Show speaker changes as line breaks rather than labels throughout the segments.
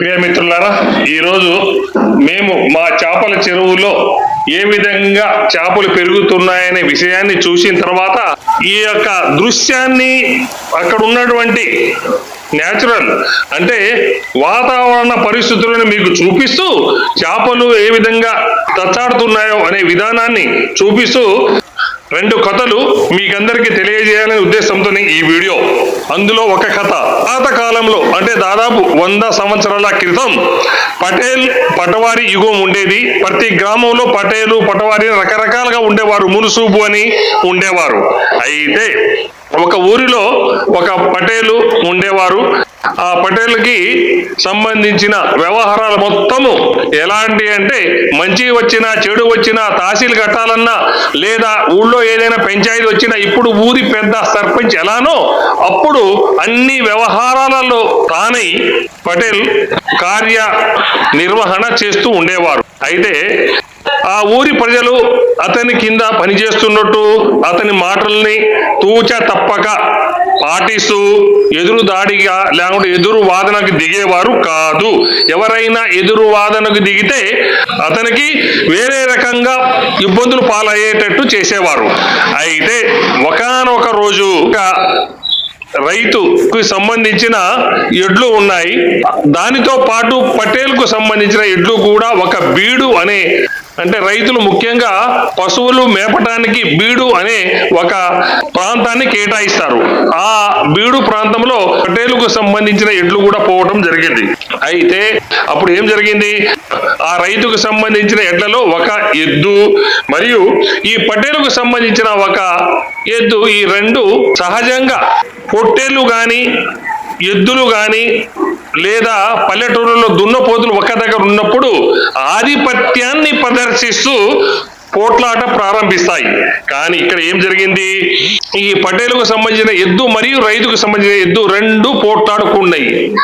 ప్రియమిత్రులారా ఈరోజు మేము మా చేపల చెరువులో ఏ విధంగా చేపలు పెరుగుతున్నాయనే విషయాన్ని చూసిన తర్వాత ఈ యొక్క దృశ్యాన్ని అక్కడ ఉన్నటువంటి న్యాచురల్ అంటే వాతావరణ పరిస్థితులను మీకు చూపిస్తూ చేపలు ఏ విధంగా తచ్చాడుతున్నాయో అనే విధానాన్ని చూపిస్తూ రెండు కథలు మీకందరికీ తెలియజేయాలనే ఉద్దేశంతోనే ఈ వీడియో. అందులో ఒక కథ. పాత కాలంలో అంటే దాదాపు వంద సంవత్సరాల క్రితం పటేల్ పటవారి యుగం ఉండేది. ప్రతి గ్రామంలో పటేలు పటవారి రకరకాలుగా ఉండేవారు. మునుసూబు అని ఉండేవారు. అయితే ఒక ఊరిలో ఒక పటేలు ఉండేవారు. ఆ పటేల్కి సంబంధించిన వ్యవహారాలు మొత్తము ఎలాంటి అంటే మంచి వచ్చినా చెడు వచ్చినా తహసీల్ కట్టాలన్నా లేదా ఊళ్ళో ఏదైనా పంచాయతీ వచ్చినా ఇప్పుడు ఊరి పెద్ద సర్పంచ్ ఎలానో అప్పుడు అన్ని వ్యవహారాలలో తానై పటేల్ కార్య నిర్వహణ చేస్తూ ఉండేవారు. అయితే ఆ ఊరి ప్రజలు అతని కింద పనిచేస్తున్నట్టు అతని మాటల్ని తూచ తప్పక పాటిస్తూ ఎదురు దాడిగా లేకుంటే ఎదురు వాదనకు దిగేవారు కాదు. ఎవరైనా ఎదురు వాదనకు దిగితే అతనికి వేరే రకంగా ఇబ్బందులు పాలయ్యేటట్టు చేసేవారు. అయితే ఒకానొక రోజు రైతుకు సంబంధించిన ఎడ్లు ఉన్నాయి. దానితో పాటు పటేల్కు సంబంధించిన ఎడ్లు కూడా ఒక బీడు అనే అంటే రైతులు ముఖ్యంగా పశువులు మేపటానికి బీడు అనే ఒక ప్రాంతాన్ని కేటాయిస్తారు. ఆ బీడు ప్రాంతంలో పటేలుకు సంబంధించిన ఎడ్లు కూడా పోవడం జరిగింది. అయితే అప్పుడు ఏం జరిగింది? ఆ రైతుకు సంబంధించిన ఎడ్లలో ఒక ఎద్దు మరియు ఈ పటేలుకు సంబంధించిన ఒక ఎద్దు ఈ రెండు సహజంగా పొట్టేళ్ళు కానీ ఎద్దులు కానీ లేదా పల్లెటూరులో దున్నపోతులు ఒక్క దగ్గర ఉన్నప్పుడు ఆధిపత్యాన్ని ప్రదర్శిస్తూ పోట్లాట ప్రారంభిస్తాయి. కానీ ఇక్కడ ఏం జరిగింది? ఈ పటేలుకు సంబంధించిన ఎద్దు మరియు రైతుకు సంబంధించిన ఎద్దు రెండు పోట్లాడుకున్నాయి.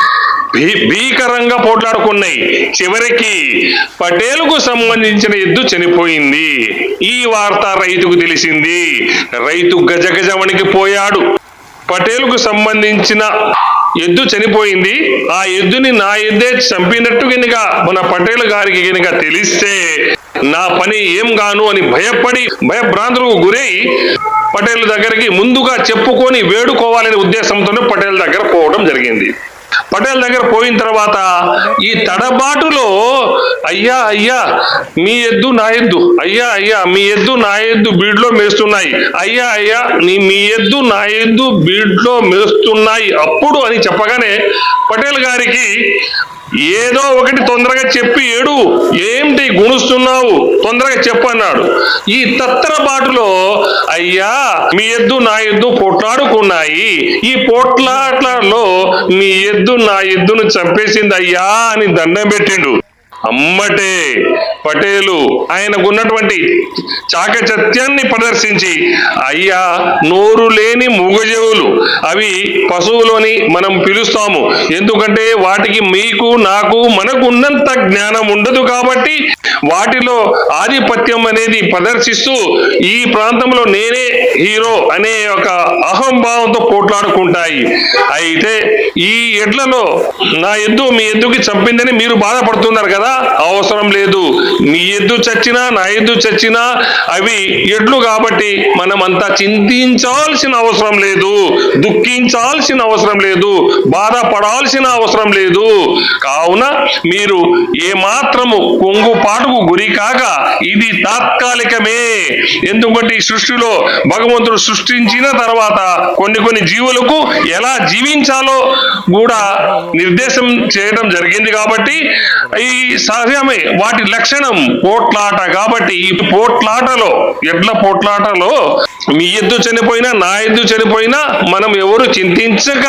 భీ- భీకరంగా పోట్లాడుకున్నాయి. చివరికి పటేలుకు సంబంధించిన ఎద్దు చనిపోయింది. ఈ వార్త రైతుకు తెలిసింది. రైతు గజగజ వణికిపోయాడు పటేల్కు సంబంధించిన ఎద్దు చనిపోయింది. ఆ ఎద్దుని నా ఎద్దే చంపినట్టు గనుక మన పటేల్ గారికి గనుక తెలిస్తే నా పని ఏం గాను అని భయపడి భయభ్రాంతులకు గురై పటేల్ దగ్గరికి ముందుగా చెప్పుకొని వేడుకోవాలనే ఉద్దేశంతోనే పటేల్ దగ్గర పోవడం జరిగింది. పటేల్ దగ్గర పోయిన తర్వాత ఈ తడబాటులో అయ్యా అయ్యా మీ ఎద్దు నా ఎద్దు. అయ్యా అయ్యా మీ ఎద్దు నా ఎద్దు బీడ్లో మేస్తున్నాయి. అయ్యా అయ్యా నీ మీ ఎద్దు నా ఎద్దు బీడ్లో మేస్తున్నాయి. అప్పుడు అని చెప్పగానే పటేల్ గారికి ఏదో ఒకటి తొందరగా చెప్పి ఏడు. ఏంటి గుణుస్తున్నావు? తొందరగా చెప్పన్నాడు ఈ తత్తర బాటులో అయ్యా మీ ఎద్దు నా ఎద్దు పోట్లాడుకున్నాయి. ఈ పోట్లాట్లలో మీ ఎద్దు నా ఎద్దును చంపేసింది అయ్యా అని దండం పెట్టిండు. అమ్మటే పటేలు ఆయనకున్నటువంటి చాకచత్యాన్ని ప్రదర్శించి అయ్యా నోరు లేని మూగజెవులు అవి పశువులోని మనం పిలుస్తాము. ఎందుకంటే వాటికి మీకు నాకు మనకు ఉన్నంత జ్ఞానం ఉండదు కాబట్టి వాటిలో ఆధిపత్యం అనేది ప్రదర్శిస్తూ ఈ ప్రాంతంలో నేనే హీరో అనే ఒక అహంభావంతో పోట్లాడుకుంటాయి. అయితే ఈ ఎడ్లలో నా ఎద్దు మీ ఎద్దుకి చంపిందని మీరు బాధపడుతున్నారు కదా? అవసరం లేదు. మీ ఎద్దు చచ్చినా నా ఎద్దు చచ్చినా అవి ఎడ్లు కాబట్టి మనం అంతా చింతించాల్సిన అవసరం లేదు. దుఃఖించాల్సిన అవసరం లేదు. బాధపడాల్సిన అవసరం లేదు. కావున మీరు ఏ మాత్రము కొంగుపాటుకు గురి కాక ఇది తాత్కాలికమే. ఎందుకంటే ఈ సృష్టిలో భగవంతుడు సృష్టించిన తర్వాత కొన్ని కొన్ని జీవులకు ఎలా జీవించాలో కూడా నిర్దేశం చేయడం జరిగింది కాబట్టి ఈ సహజమే. వాటి లక్షణం పోట్లాట కాబట్టి ఈ పోట్లాటలో ఎడ్ల పోట్లాటలో మీ ఎద్దు చనిపోయినా నా ఎద్దు చనిపోయినా మనం ఎవరు చింతించక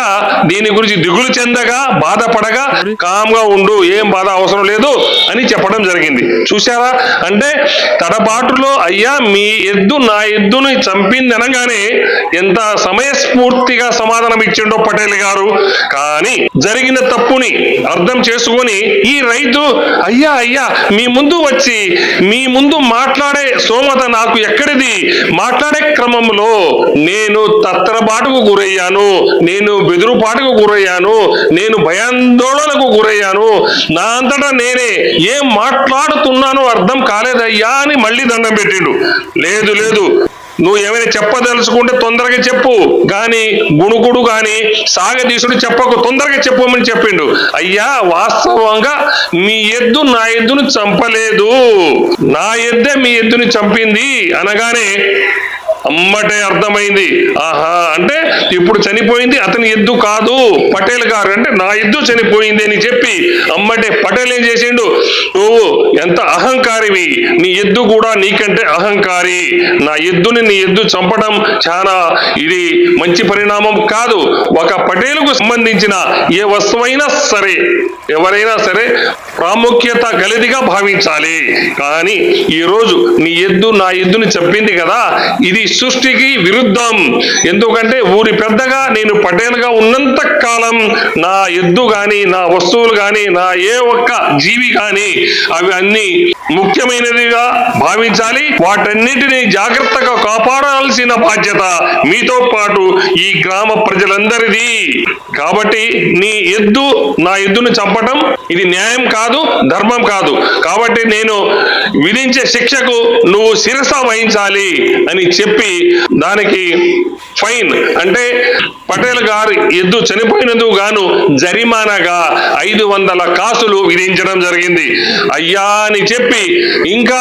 దీని గురించి దిగులు చెందగా బాధపడగా కామ్గా ఉండు ఏం బాధ అవసరం లేదు అని చెప్పడం జరిగింది. చూసారా అంటే తడబాటులో అయ్యా మీ ఎద్దు నా ఎద్దుని చంపిందనగానే ఎంత సమయస్ఫూర్తిగా సమాధానం ఇచ్చిండో పటేల్ గారు కానీ జరిగిన తప్పుని అర్థం చేసుకొని ఈ రైతు అయ్యా అయ్యా మీ ముందు వచ్చి మీ ముందు మాట్లాడే సోమత నాకు ఎక్కడిది? మాట్లాడే క్రమంలో నేను తత్తరబాటుకు గురయ్యాను నేను బెదురుపాటుకు గురయ్యాను నేను భయాందోళనకు గురయ్యాను. నా అంతటా నేనే ఏం మాట్లాడుతున్నానో అర్థం కాలేదయ్యా అని మళ్ళీ దండం పెట్టిండు. లేదు లేదు నువ్వు ఏమైనా చెప్పదలుచుకుంటే తొందరగా చెప్పు. గాని గుణుకుడు గాని సాగదీసుడు చెప్పకు. తొందరగా చెప్పమని చెప్పిండు. అయ్యా వాస్తవంగా మీ ఎద్దు నా ఎద్దును చంపలేదు. నా ఎద్దే మీ ఎద్దుని చంపింది అనగానే అమ్మటే అర్థమైంది. ఆహా అంటే ఇప్పుడు చనిపోయింది అతని ఎద్దు కాదు. పటేల్ గారు అంటే నా ఎద్దు చనిపోయింది అని చెప్పి అమ్మటే పటేల్ ఏం చేసిండు? నువ్వు ఎంత అహంకారివి. నీ ఎద్దు కూడా నీకంటే అహంకారి. నా ఎద్దుని నీ ఎద్దు చంపడం చాలా ఇది మంచి పరిణామం కాదు. ఒక పటేలుకు సంబంధించిన ఏ వస్తువైనా సరే ఎవరైనా సరే ప్రాముఖ్యత గలదిగా భావించాలి. కానీ ఈరోజు నీ ఎద్దు నా ఎద్దుని చెప్పింది కదా ఇది సృష్టికి విరుద్ధం. ఎందుకంటే ఊరి పెద్దగా నేను పటేల్గా ఉన్నంత కాలం నా ఎద్దు గాని నా వస్తువులు గాని నా ఏ ఒక్క జీవి గాని అవి అన్ని ముఖ్యమైనదిగా భావించాలి. వాటన్నిటిని జాగ్రత్తగా కాపాడాల్సిన బాధ్యత మీతో పాటు ఈ గ్రామ ప్రజలందరిది. కాబట్టి నీ ఎద్దు నా ఎద్దును చంపటం ఇది న్యాయం కాదు ధర్మం కాదు. కాబట్టి నేను విధించే శిక్షకు నువ్వు శిరస వహించాలి అని చెప్పి దానికి ఫైన్. అంటే పటేల్ గారు ఎద్దు చనిపోయినందుకు గాను జరిమానాగా ఐదు వందల కాసులు విధించడం జరిగింది. అయ్యా అని చెప్పి ఇంకా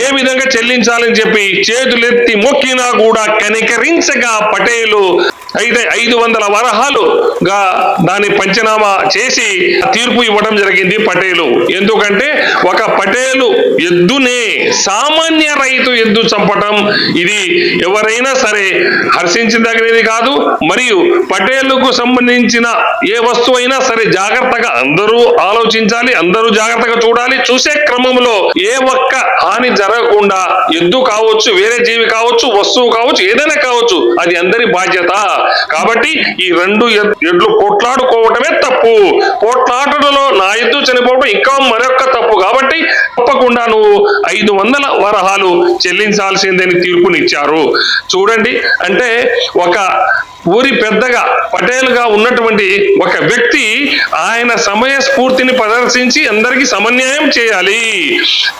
ఏ విధంగా చెల్లించాలని చెప్పి చేతులెత్తి మొక్కినా కూడా కనికరించగా పటేలు అయితే ఐదు వందల వరహాలుగా దాని పంచనామా చేసి తీర్పు ఇవ్వడం జరిగింది పటేలు. ఎందుకంటే ఒక పటేలు ఎద్దునే సామాన్య రైతు ఎద్దు చంపటం ఇది ఎవరైనా సరే హర్షించదగినది కాదు. మరియు పటేలుకు సంబంధించిన ఏ వస్తువు అయినా సరే జాగ్రత్తగా అందరూ ఆలోచించాలి అందరూ జాగ్రత్తగా చూడాలి. చూసే క్రమంలో ఏ ఒక్క హాని జరగకుండా ఎద్దు కావచ్చు వేరే జీవి కావచ్చు వస్తువు కావచ్చు ఏదైనా కావచ్చు అది అందరి బాధ్యత. కాబట్టి ఈ రెండు ఎడ్లు కొట్లాడుకోవటమే తప్పు. కొట్లాటలో నా ఎద్దు చనిపోవడం ఇంకా మరొక తప్పు. కాబట్టి తప్పకుండా నువ్వు ఐదు వందల వరహాలు చెల్లించాల్సిందని తీర్పునిచ్చారు. చూడండి అంటే ఒక ఊరి పెద్దగా పటేల్గా ఉన్నటువంటి ఒక వ్యక్తి ఆయన సమయ స్ఫూర్తిని ప్రదర్శించి అందరికీ సమన్యాయం చేయాలి.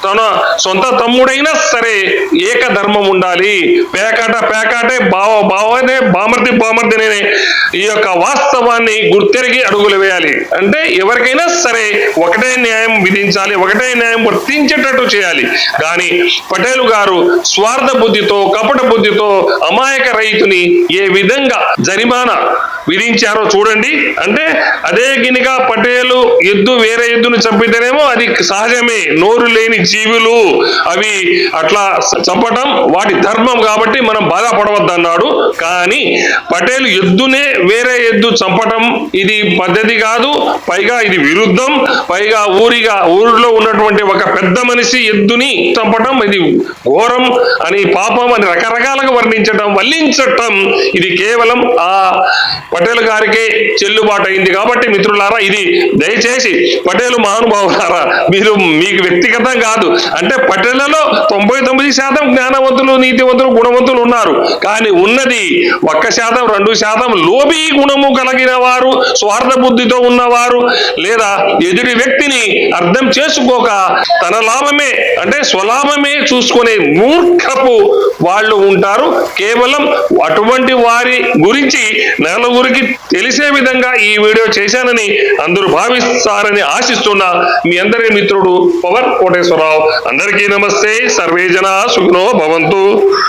తన సొంత తమ్ముడైనా సరే ఏక ధర్మం ఉండాలి. పేకాట పేకాటే బావ బావనే బామర్ది బామర్దినే ఈ యొక్క వాస్తవాన్ని గుర్తెరిగి అడుగులు వేయాలి. అంటే ఎవరికైనా సరే ఒకటే న్యాయం విధించాలి ఒకటే న్యాయం వర్తించేటట్టు చేయాలి. కానీ పటేల్ గారు స్వార్థ బుద్ధితో కపట బుద్ధితో అమాయక రైతుని ఏ విధంగా జరిమానా విధించారో చూడండి. అంటే అదే గినిగా పటేలు ఎద్దు వేరే ఎద్దును చంపితేనేమో అది సహజమే. నోరు లేని జీవులు అవి అట్లా చంపటం వాటి ధర్మం కాబట్టి మనం బాధపడవద్దన్నాడు. కానీ పటేల్ ఎద్దునే వేరే ఎద్దు చంపటం ఇది పద్ధతి కాదు. పైగా ఇది విరుద్ధం. పైగా ఊరిగా ఊరిలో ఉన్నటువంటి ఒక పెద్ద మనిషి ఎద్దుని చంపటం ఇది ఘోరం అని పాపం అని రకరకాలుగా వర్ణించటం వల్లించటం ఇది కేవలం ఆ పటేల్ గారికి చెల్లుబాటు అయింది కాబట్టి మిత్రులారా ఇది దయచేసి పటేలు మహానుభావులారా మీరు మీకు వ్యక్తిగతం కాదు. అంటే పటేళ్ళలో తొంభై తొమ్మిది శాతం జ్ఞానవంతులు నీతివంతులు గుణవంతులు ఉన్నారు. కానీ ఉన్నది ఒక్క శాతం రెండు శాతం లోబీ గుణము కలిగిన వారు స్వార్థ బుద్ధితో ఉన్నవారు లేదా ఎదుటి వ్యక్తిని అర్థం చేసుకోక తన లాభమే అంటే స్వలాభమే చూసుకునే మూర్ఖపు వాళ్ళు ఉంటారు. కేవలం అటువంటి వారి గురించి నలుగురికి తెలిసే విధంగా ఈ వీడియో చేశానని అందరూ భావిస్తారని ఆశిస్తున్న మీ అందరి మిత్రుడు పవర్ కోటేశ్వరరావు. అందరికీ నమస్తే. సర్వేజన సుఖనో భవంతు.